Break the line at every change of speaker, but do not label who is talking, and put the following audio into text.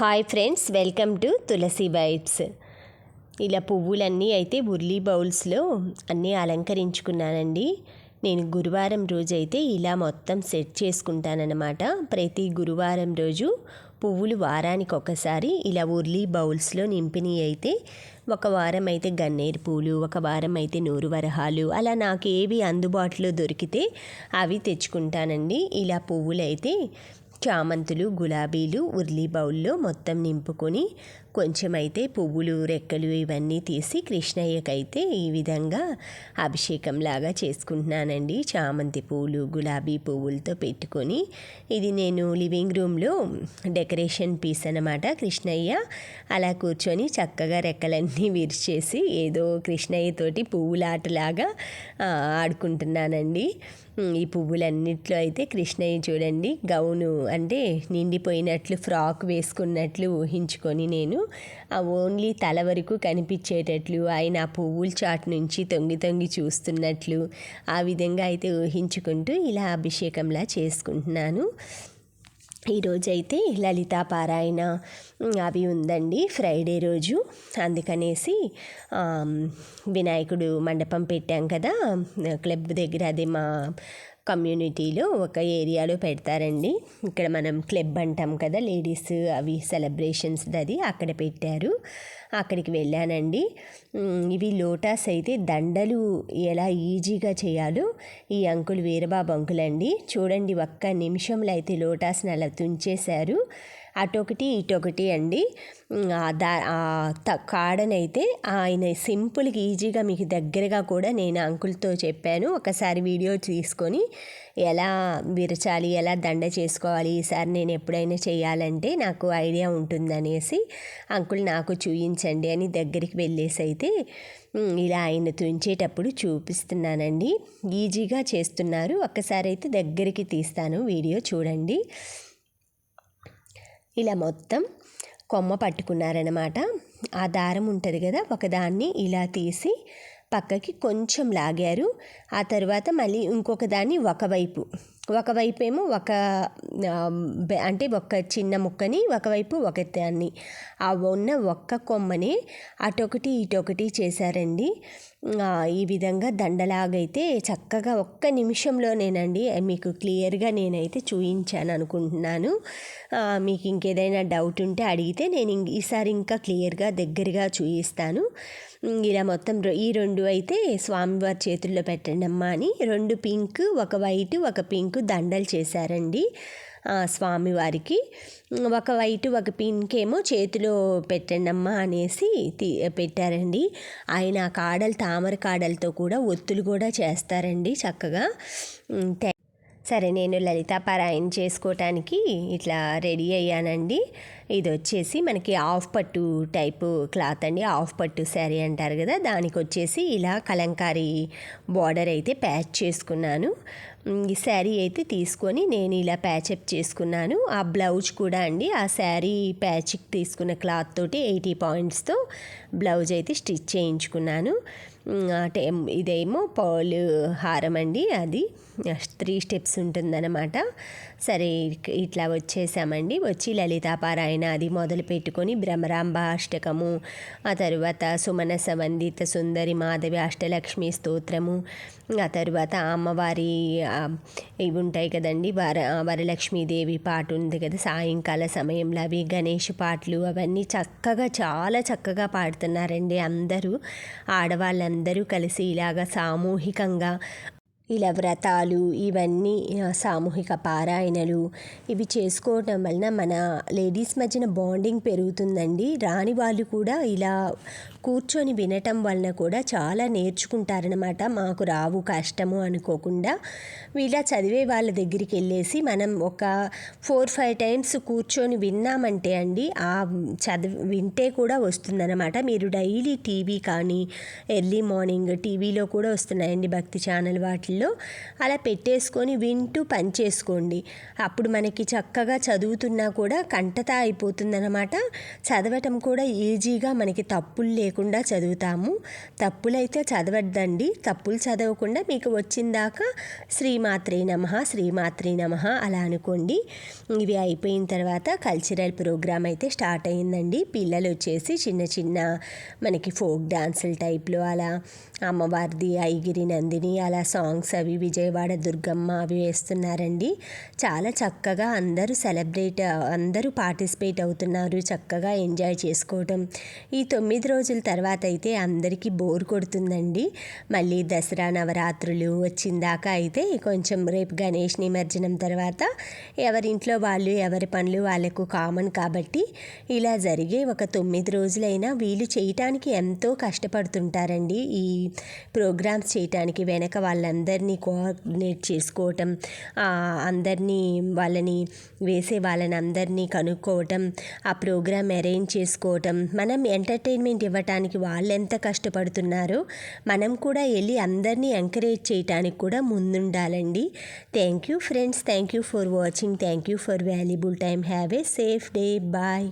Hi friends welcome to Tulasi vibes ఇలా పువ్వులన్నీ అయితే ఉర్లీ బౌల్స్లో అన్నీ అలంకరించుకున్నానండి. నేను గురువారం రోజు అయితే ఇలా మొత్తం సెట్ చేసుకుంటానన్నమాట. ప్రతి గురువారం రోజు పువ్వులు వారానికి ఒకసారి ఇలా ఉర్లీ బౌల్స్లో నింపినవి అయితే ఒక వారం అయితే గన్నేరు పూలు ఒక వారం అయితే నూరు వరహాలు అలా నాకు ఏవి అందుబాటులో దొరికితే అవి తెచ్చుకుంటానండి. ఇలా పువ్వులు అయితే చామంతులు గులాబీలు ఉర్లీ బౌల్లో మొత్తం నింపుకొని కొంచెం అయితే పువ్వులు రెక్కలు ఇవన్నీ తీసి కృష్ణయ్యకైతే ఈ విధంగా అభిషేకం లాగా చేసుకుంటున్నానండి. చామంతి పువ్వులు గులాబీ పువ్వులతో పెట్టుకొని ఇది నేను లివింగ్ రూమ్లో డెకరేషన్ పీస్ అనమాట కృష్ణయ్య అలా కూర్చొని చక్కగా రెక్కలన్నీ విరిచేసి ఏదో కృష్ణయ్యతోటి పువ్వులాటలాగా ఆడుకుంటున్నానండి. ఈ పువ్వులన్నిట్లో అయితే కృష్ణయ్య చూడండి గౌను అంటే నిండిపోయినట్లు ఫ్రాక్ వేసుకున్నట్లు ఊహించుకొని నేను ఆ ఓన్లీ తల వరకు కనిపించేటట్లు ఆయన ఆ పువ్వుల చాటు నుంచి తొంగి తొంగి చూస్తున్నట్లు ఆ విధంగా అయితే ఊహించుకుంటూ ఇలా అభిషేకంలా చేసుకుంటున్నాను. ఈరోజైతే లలితా పారాయణ అవి ఉందండి ఫ్రైడే రోజు. అందుకనేసి వినాయకుడు మండపం పెట్టాం కదా క్లబ్ దగ్గర అదే మా కమ్యూనిటీలో ఒక ఏరియాలో పెడతారండి. ఇక్కడ మనం క్లబ్ అంటాం కదా లేడీస్ అవి సెలబ్రేషన్స్ అది అక్కడ పెట్టారు. అక్కడికి వెళ్ళానండి. ఇవి లోటాస్ అయితే దండలు ఎలా ఈజీగా చేయాలో ఈ అంకుల్ వీరబాబు అంకుల్ అండి చూడండి ఒక్క నిమిషంలో అయితే లోటాస్ని అలా తుంచేశారు. అటొకటి ఇటొకటి అండి. దా త కాడనైతే ఆయన సింపుల్గా ఈజీగా మీకు దగ్గరగా కూడా నేను అంకుల్తో చెప్పాను. ఒకసారి వీడియో తీసుకొని ఎలా విరచాలి ఎలా దండ చేసుకోవాలి ఈసారి నేను ఎప్పుడైనా చేయాలంటే నాకు ఐడియా ఉంటుందనేసి అంకుల్ నాకు చూయించండి అని దగ్గరికి వెళ్ళేసి అయితే ఇలా ఆయన తుంచేటప్పుడు చూపిస్తున్నానండి. ఈజీగా చేస్తున్నారు. ఒక్కసారి అయితే దగ్గరికి తీస్తాను వీడియో చూడండి. ఇలా మొత్తం కొమ్మ పట్టుకున్నారనమాట ఆ దారం ఉంటుంది కదా ఒకదాన్ని ఇలా తీసి పక్కకి కొంచెం లాగారు. ఆ తర్వాత మళ్ళీ ఇంకొక దాన్ని ఒకవైపు ఒకవైపు ఏమో ఒక అంటే ఒక చిన్న ముక్కని ఒకవైపు ఒక దాన్ని. ఆ ఉన్న ఒక్క కొమ్మని అటొకటి ఇటొకటి చేశారండి. ఈ విధంగా దండలాగైతే చక్కగా ఒక్క నిమిషంలోనేనండి మీకు క్లియర్గా నేనైతే చూయించాను అనుకుంటున్నాను మీకు ఇంకేదైనా డౌట్ ఉంటే అడిగితే నేను ఈసారి ఇంకా క్లియర్గా దగ్గరగా చూయిస్తాను. ఇలా మొత్తం ఈ రెండు అయితే స్వామివారి చేతుల్లో పెట్టండి అమ్మా అని రెండు పింక్ ఒక వైట్ ఒక పింక్ దండలు చేశారండి. స్వామివారికి. ఒక వైట్ ఒక పింక్ ఏమో చేతిలో పెట్టండమ్మా అనేసి తీ పెట్టారండి. ఆయన ఆ కాడలు తామర కాడలతో కూడా ఒత్తులు కూడా చేస్తారండి చక్కగా. సరే నేను లలితా పారాయణ చేసుకోవటానికి ఇట్లా రెడీ అయ్యానండి. ఇది వచ్చేసి మనకి ఆఫ్ పట్టు టైపు క్లాత్ అండి. ఆఫ్ పట్టు శారీ అంటారు కదా దానికి వచ్చేసి ఇలా కలంకారీ బార్డర్ అయితే ప్యాచ్ చేసుకున్నాను. ఈ శారీ అయితే తీసుకొని నేను ఇలా ప్యాచప్ చేసుకున్నాను. ఆ బ్లౌజ్ కూడా అండి ఆ శారీ ప్యాచ్కి తీసుకున్న క్లాత్ తోటి ఎయిటీ పాయింట్స్తో బ్లౌజ్ అయితే స్టిచ్ చేయించుకున్నాను. అంటే ఇదేమో పర్ల్ హారం అండి అది. త్రీ స్టెప్స్ ఉంటుందన్నమాట. సరే ఇట్లా వచ్చేసామండి. వచ్చి లలితాపారాయణ అది మొదలు పెట్టుకొని భ్రమరాంబ అష్టకము ఆ తర్వాత సుమన వందిత సుందరి మాధవి అష్టలక్ష్మి స్తోత్రము ఆ తర్వాత అమ్మవారి ఇవి ఉంటాయి కదండి. వర వరలక్ష్మీదేవి పాట ఉంది కదా సాయంకాల సమయంలో అవి గణేష్ పాటలు అవన్నీ చక్కగా చాలా చక్కగా పాడుతున్నారండి అందరూ. ఆడవాళ్ళందరూ కలిసి ఇలాగ సామూహికంగా ఇలా వ్రతాలు ఇవన్నీ సామూహిక పారాయణలు ఇవి చేసుకోవటం వలన మన లేడీస్ మధ్యన బాండింగ్ పెరుగుతుందండి. రాని వాళ్ళు కూడా ఇలా కూర్చొని వినటం వలన కూడా చాలా నేర్చుకుంటారనమాట మాకు రావు కష్టము అనుకోకుండా ఇలా చదివే వాళ్ళ దగ్గరికి వెళ్ళేసి మనం ఒక ఫోర్ ఫైవ్ టైమ్స్ కూర్చొని విన్నామంటే అండి ఆ చదివి వింటే కూడా వస్తుందన్నమాట. మీరు డైలీ టీవీ కానీ ఎర్లీ మార్నింగ్ టీవీలో కూడా వస్తున్నాయండి భక్తి ఛానల్ వాటిలో. వాటిల్లో అలా పెట్టేసుకొని వింటూ పని చేసుకోండి. అప్పుడు మనకి చక్కగా చదువుతున్నా కూడా కంటత అయిపోతుందన్నమాట. చదవటం కూడా ఈజీగా మనకి తప్పులు లేకుండా చదువుతాము. తప్పులైతే చదవద్దండి. తప్పులు చదవకుండా మీకు వచ్చిందాక శ్రీమాత్రే నమ శ్రీమాత్రే నమ అలా అనుకోండి. ఇవి అయిపోయిన తర్వాత కల్చరల్ ప్రోగ్రామ్ అయితే స్టార్ట్ అయిందండి. పిల్లలు వచ్చేసి చిన్న చిన్న మనకి ఫోక్ డాన్సుల టైప్లో అలా అమ్మవారిది ఐగిరి నందిని అలా సాంగ్స్ అవి విజయవాడ దుర్గమ్మ అవి వేస్తున్నారండి. చాలా చక్కగా అందరూ సెలబ్రేట్ అందరూ పార్టిసిపేట్ అవుతున్నారు. చక్కగా ఎంజాయ్ చేసుకోవటం. ఈ తొమ్మిది రోజుల తర్వాత అయితే అందరికీ బోర్ కొడుతుందండి. మళ్ళీ దసరా నవరాత్రులు వచ్చిందాక అయితే కొంచెం రేపు గణేష్ నిమజ్జనం తర్వాత ఎవరింట్లో వాళ్ళు ఎవరి పనులు వాళ్ళకు కామన్ కాబట్టి ఇలా జరిగే ఒక తొమ్మిది రోజులైనా వీళ్ళు చేయటానికి ఎంతో కష్టపడుతుంటారండి. ఈ ప్రోగ్రామ్స్ చేయటానికి వెనక వాళ్ళందరూ అందరినీ కోఆర్డినేట్ చేసుకోవటం అందరినీ వాళ్ళని వేసే వాళ్ళని అందరినీ కనుక్కోవటం ఆ ప్రోగ్రామ్ అరేంజ్ చేసుకోవటం మనం ఎంటర్టైన్మెంట్ ఇవ్వటానికి వాళ్ళు ఎంత కష్టపడుతున్నారో మనం కూడా వెళ్ళి అందరినీ ఎంకరేజ్ చేయటానికి కూడా ముందుండాలండి. Thank you friends thank you for watching thank you for valuable time have a safe day bye